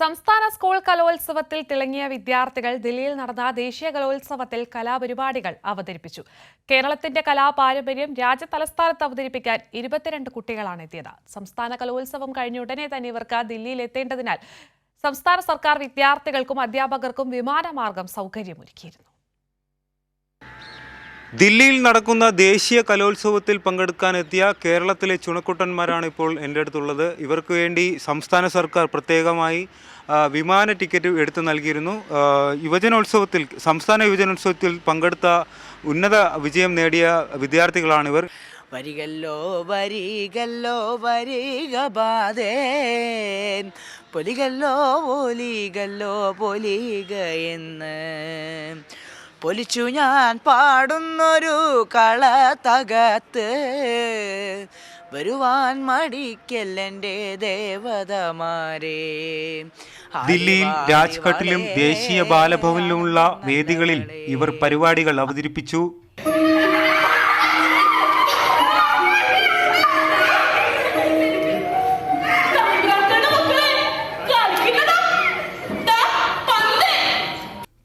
സംസ്ഥാന സ്കൂൾ കലോത്സവത്തിൽ തിളങ്ങിയ വിദ്യാർത്ഥികൾ ദില്ലിയിൽ നടന്ന ദേശീയ കലോത്സവത്തിൽ കലാപരിപാടികൾ അവതരിപ്പിച്ചു. കേരളത്തിന്റെ കലാപാരമ്പര്യം രാജ്യതലസ്ഥാനത്ത് അവതരിപ്പിക്കാൻ ഇരുപത്തിരണ്ട് കുട്ടികളാണ് എത്തിയത്. സംസ്ഥാന കലോത്സവം കഴിഞ്ഞ ഉടനെ തന്നെ ഇവർക്ക് ദില്ലിയിൽ എത്തേണ്ടതിനാൽ സംസ്ഥാന സർക്കാർ വിദ്യാർത്ഥികൾക്കും അധ്യാപകർക്കും വിമാനമാർഗം സൗകര്യമൊരുക്കിയിരുന്നു. ദില്ലിയിൽ നടക്കുന്ന ദേശീയ കലോത്സവത്തിൽ പങ്കെടുക്കാനെത്തിയ കേരളത്തിലെ ചുണക്കുട്ടന്മാരാണ് ഇപ്പോൾ എന്റെ അടുത്തുള്ളത്. ഇവർക്ക് വേണ്ടി സംസ്ഥാന സർക്കാർ പ്രത്യേകമായി വിമാന ടിക്കറ്റ് എടുത്തു നൽകിയിരുന്നു. യുവജനോത്സവത്തിൽ സംസ്ഥാന യുവജനോത്സവത്തിൽ പങ്കെടുത്ത ഉന്നത വിജയം നേടിയ വിദ്യാർത്ഥികളാണിവർ. വരികല്ലോ വരികല്ലോ വരിക ബാധേ. പൊലികല്ലോ പൊലികല്ലോ പൊലിക എന്ന്. പൊലിച്ചു ഞാൻ പാടുന്നൊരു കള തകത്ത് വരുവാൻ മടിക്കല്ലെന്റെ ദേവതമാരെ. ദില്ലിയിൽ രാജ്ഘട്ടിലും ദേശീയ ബാലഭവനിലുമുള്ള വേദികളിൽ ഇവർ പരിപാടികൾ അവതരിപ്പിച്ചു.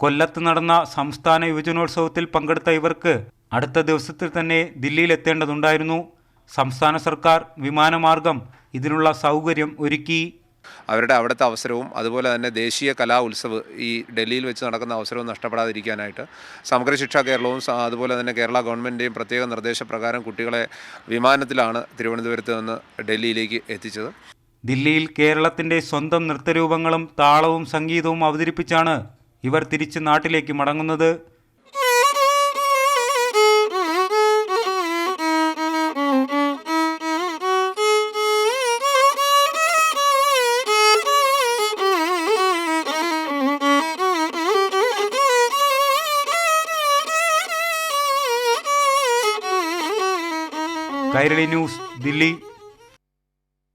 കൊല്ലത്ത് നടന്ന സംസ്ഥാന യുവജനോത്സവത്തിൽ പങ്കെടുത്ത ഇവർക്ക് അടുത്ത ദിവസത്തിൽ തന്നെ ദില്ലിയിലെത്തേണ്ടതുണ്ടായിരുന്നു. സംസ്ഥാന സർക്കാർ വിമാനമാർഗം ഇതിനുള്ള സൗകര്യം ഒരുക്കി. അവരുടെ അവിടുത്തെ അവസരവും അതുപോലെ തന്നെ ദേശീയ കലാ ഉത്സവ് ഈ ഡൽഹിയിൽ വെച്ച് നടക്കുന്ന അവസരവും നഷ്ടപ്പെടാതിരിക്കാനായിട്ട് സമഗ്ര ശിക്ഷാ കേരളവും അതുപോലെ തന്നെ കേരള ഗവൺമെന്റിന്റെയും പ്രത്യേക നിർദ്ദേശപ്രകാരം കുട്ടികളെ വിമാനത്തിലാണ് തിരുവനന്തപുരത്ത് നിന്ന് ഡൽഹിയിലേക്ക് എത്തിച്ചത്. ദില്ലിയിൽ കേരളത്തിന്റെ സ്വന്തം നൃത്തരൂപങ്ങളും താളവും സംഗീതവും അവതരിപ്പിച്ചാണ് ഇവർ തിരിച്ച് നാട്ടിലേക്ക് മടങ്ങുന്നത്? കൈരളി ന്യൂസ് ദില്ലി.